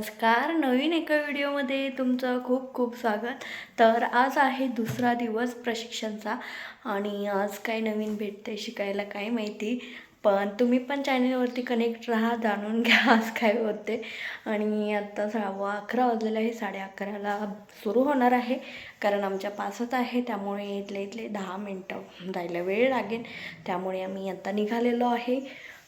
नमस्कार नवीन एका व्हिडिओमध्ये तुमचं खूप खूप स्वागत. तर आज आहे दुसरा दिवस प्रशिक्षणचा आणि आज काय नवीन भेटते शिकायला काय माहिती. पण तुम्ही पण चॅनलवरती कनेक्ट राहा जाणून घ्या आज काय होते. आणि आत्ता सहावा अकरा वाजलेला आहे साडे अकराला सुरू होणार आहे. कारण आमच्या पासच आहे त्यामुळे इथले इथले दहा मिनटं जायला वेळ लागेल. त्यामुळे आम्ही आत्ता निघालेलो आहे.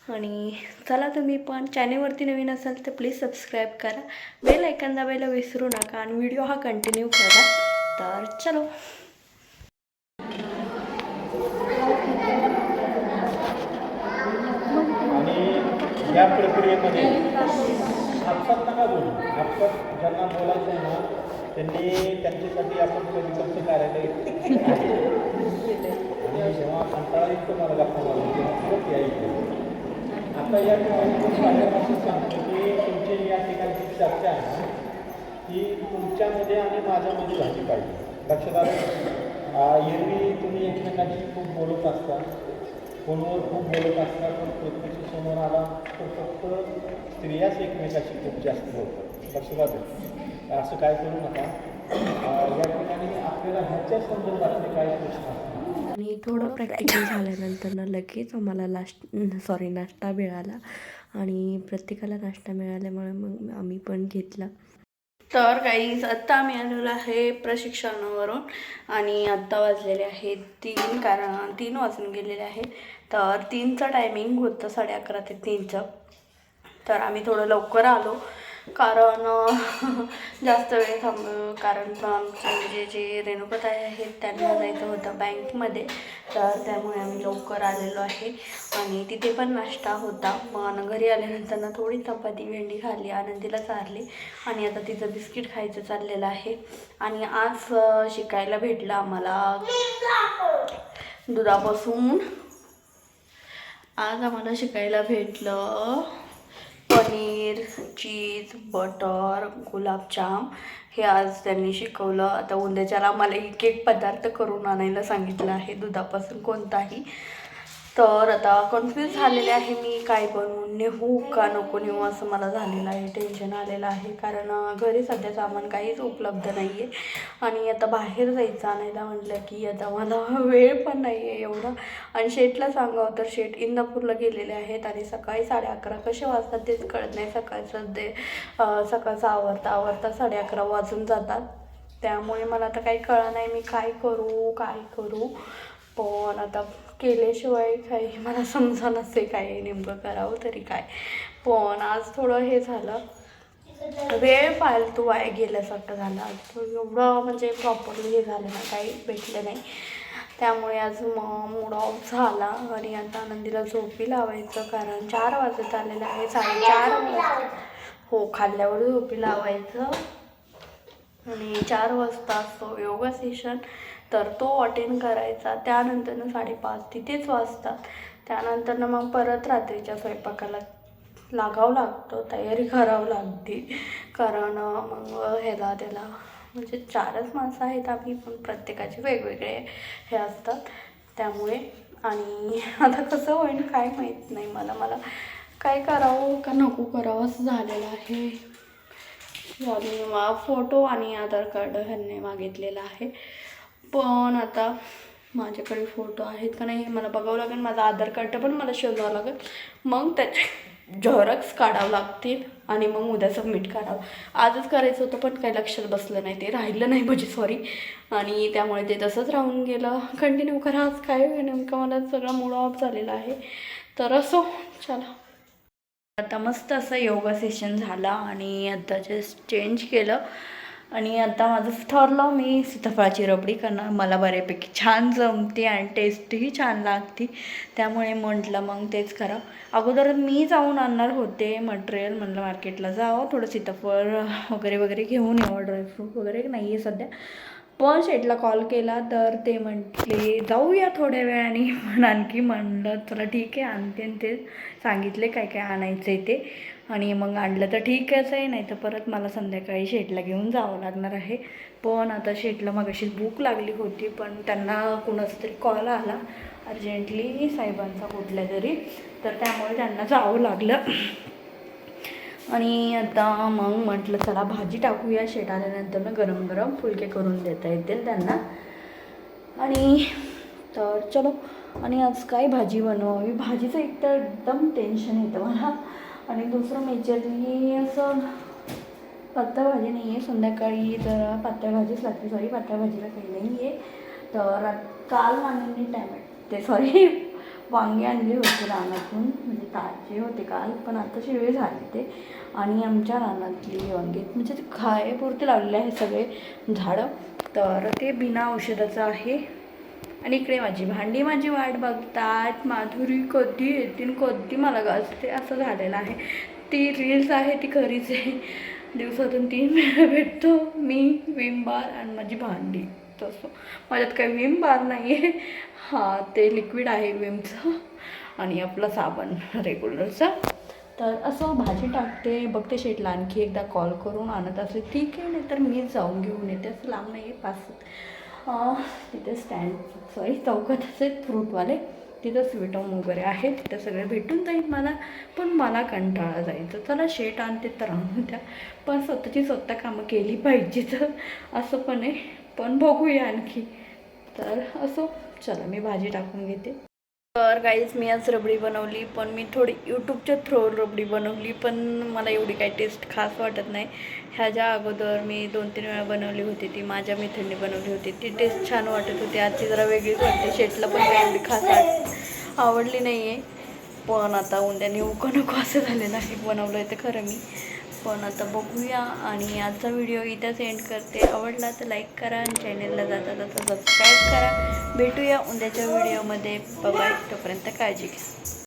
आणि चला तुम्ही पण चॅनेलवरती नवीन असाल तर प्लीज सबस्क्राईब करा. बेल ऐकन दाबायला विसरू नका आणि व्हिडिओ हा कंटिन्यू करा. तर चलो. या प्रक्रियेमध्ये आपसात नका बोलू. आपसात ज्यांना बोलायचं आहे ना त्यांनी त्यांच्यासाठी आपण कवितांचं कार्यालय आणि जेव्हा कंटाळा येतो मला गप्पा मारून तेव्हा आता या ठिकाणी सांगतो. की तुमची या ठिकाणची चर्चा आहे. ना तुमच्यामध्ये आणि माझ्यामध्ये झाली पाहिजे. लक्षात आलं? एरवी तुम्ही एकमेकांशी खूप बोलत असता. फोनवर खूप बोलत असता. पण प्रत्यक्ष समोर आला तर फक्त स्त्रियाच एकमेकाशी खूप जास्त बोलतात. लक्षात आलं? असं काय करू नका. या ठिकाणी आपल्याला ह्याच्या संदर्भातले काही प्रश्न असतात आणि थोडं प्रॅक्टिकल झाल्यानंतर ना लगेच आम्हाला लास्ट सॉरी नाश्ता मिळाला. आणि प्रत्येकाला नाश्ता मिळाल्यामुळे मग आम्ही पण घेतला. तर काही आत्ता आम्ही आलेलो आहे प्रशिक्षणावरून. आणि आत्ता वाजलेले आहे तीन कारण तीन वाजून गेलेले आहे. तर तीनचं टायमिंग होतं साडे अकरा ते तीनचं. तर आम्ही थोडं लवकर आलो. कारण जास्त वेळ थांब कारण आमचे जे जे रेणुकाताई आहेत त्यांना जायचं होतं बँकमध्ये. तर त्यामुळे आम्ही लवकर आलेलो आहे. आणि तिथे पण नाश्ता होता. मग घरी आल्यानंतर ना थोडी चपाती भेंडी खाल्ली आनंदीला चारली. आणि आता तिचं बिस्किट खायचं चाललेलं आहे. आणि आज शिकायला भेटलं आम्हाला दुधापासून. आज आम्हाला शिकायला भेटलं पनीर चीज बटर गुलाबजाम हे आज त्यांनी शिकवलं. आता उद्याच्याला मला एक एक पदार्थ करून आणायला सांगितलं आहे. दुधापासून कोणताही तर आता कन्फ्यूज झालेले आहे मी काय बनवून नेऊ का नको नेऊ असं मला झालेलं आहे. टेन्शन आलेलं आहे. कारण घरी सध्या सामान काहीच उपलब्ध नाही आहे आणि आता बाहेर जायचं आणायला म्हटलं की आता मला वेळ पण नाही आहे एवढा. आणि शेटला सांगावं तर शेट इंदापूरला गेलेले आहेत. आणि सकाळी साडे अकरा कसे वाजतात तेच कळत नाही. सकाळचं ते सकाळचं आवरता आवरता साडे अकरा वाजून जातात. त्यामुळे मला आता काही कळलं नाही. मी काय करू? काय करू? पण आता केल्याशिवाय काही मला समजा नसे काय नेमकं करावं तरी काय. पण आज थोडं हे झालं. वेळ फालतू वाया गेल्यासारखं झाला. एवढं म्हणजे प्रॉपरली हे झालं ना काही भेटलं नाही. त्यामुळे आज मग मूड ऑफ झाला. आणि आता आनंदीला झोपी लावायचं कारण चार वाजत आलेलं आहे साडेचार. वाजता हो खाल्ल्यावर झोपी लावायचं. आणि चार वाजता असतो योगा सेशन तर तो अटेंड करायचा. त्यानंतरनं साडेपाच तिथेच वाजतात. त्यानंतरनं मग परत रात्रीच्या स्वयंपाकाला लागावं लागतं तयारी करावं लागते. कारण मग ह्याला त्याला म्हणजे चारच माणसं आहेत आम्ही पण प्रत्येकाचे वेगवेगळे हे असतात. त्यामुळे आणि आता कसं होईल काय माहीत नाही मला. मला काय करावं का नको करावं असं झालेलं आहे. मा फोटो आणि आधार कार्ड ह्यांनी मागितलेलं आहे. पण आता माझ्याकडे फोटो आहेत का नाही हे मला बघावं लागेल माझं आधार कार्ड पण मला शोधावं लागेल. मग त्याचे झेरॉक्स काढावं लागतील आणि मग उद्या सबमिट करावं. आजच करायचं होतं पण काही लक्षात बसलं नाही ते राहिलं नाही म्हणजे सॉरी आणि त्यामुळे ते तसंच राहून गेलं. कंटिन्यू करा आज काय नेमकं मला सगळा मूड ऑफ झालेला आहे. तर असो चला. आता मस्त असं योगा सेशन झाला आणि आता जस्ट चेंज केलं. आणि आता माझं ठरलं मी सीताफळाची रबडी करणार. मला बऱ्यापैकी छान जमते आणि टेस्टही छान लागते. त्यामुळे म्हटलं मग तेच करा. अगोदर मी जाऊन आणणार होते मटेरियल म्हटलं मार्केटला जावं. थोडं सीताफळ वगैरे वगैरे घेऊन यावं. ड्रायफ्रूट वगैरे नाही आहे सध्या. पण शेटला कॉल केला तर ते म्हटले जाऊया थोड्या वेळाने. पण आणखी म्हणलं चला ठीक आहे आणते आणि ते सांगितले काय काय आणायचं आहे ते. आणि मग आणलं तर ठीकच आहे नाही तर परत मला संध्याकाळी शेटला घेऊन जावं लागणार आहे. पण आता शेटला मग अशी भूक लागली होती पण त्यांना कुणाचा तरी कॉल आला. अर्जंटली साहेबांचा कुठल्या तरी. तर त्यामुळे त्यांना जावं लागलं. आणि आता मग म्हटलं चला भाजी टाकूया. शेट आल्यानंतर मी गरम गरम फुलके करून देता येतील त्यांना. आणि तर चलो. आणि आज काय भाजी बनवावी? भाजीचं एक तर एकदम टेन्शन येतं मला. आणि दुसरं मेजरली म्हणजे असं पातळ भाजी नाही आहे संध्याकाळी तर पातळ भाजीच लागते. सॉरी पातळ भाजीला काही नाही आहे तर काल मानवणी टॅमॅट ते सॉरी वांगे आणले होते रानातून. म्हणजे ताजे होते काल पण आता शिळे झाले ते. आणि आमच्या रानातली वांगे म्हणजे ते खायपुरते लावलेले आहे सगळे झाडं. तर ते बिना औषधाचं आहे. आणि इकडे माझी भांडी माझी वाट बघतात. माधुरी कधी येतील कधी मला गाजते असं झालेलं आहे. ती रील्स आहे ती खरीच आहे. दिवसातून तीन वेळा भेटतो मी विम बार आणि माझी भांडी. तसं. माझ्यात काही विम बार नाही आहे हां ते लिक्विड आहे विमचं आणि आपलं साबण रेग्युलरचं तर असं भाजी टाकते बघते शेटला आणखी एकदा कॉल करून आणत असते. ठीक आहे नाही तर मीच जाऊन घेऊन येते. असं लांब नाही आहे पाच तिथे स्टँड सॉरी चौकातच आहेत फ्रूटवाले तिथं स्वीटम वगैरे आहे तिथं सगळं भेटून जाईल मला पण मला कंटाळा जायचं. चला शेट आणते तर आणून द्या. पण स्वतःची स्वतः कामं केली पाहिजे तर असं पण आहे. पण बघूया आणखी. तर असो चला मी भाजी टाकून घेते. तर काहीच मी आज रबडी बनवली पण मी थोडी यूट्यूबच्या थ्रो रबडी बनवली पण मला एवढी काही टेस्ट खास वाटत नाही. ह्याच्या अगोदर मी दोन तीन वेळा बनवली होती ती माझ्या मित्रांनी बनवली होती. ती टेस्ट छान वाटत होती आजची जरा वेगळीच वाटते शेटला पण काही एवढी खास आवडली नाही आहे पण आता उद्याने नको नको असं झालेलं आहे बनवलं आहे तर खरं मी. पण आता बघूया आणि आजचा व्हिडिओ इथंच एंड करते. आवडला तर लाईक करा आणि चॅनेलला जाता जाता सबस्क्राईब करा. भेटूया उद्याच्या व्हिडिओमध्ये बाय तोपर्यंत काळजी घ्या.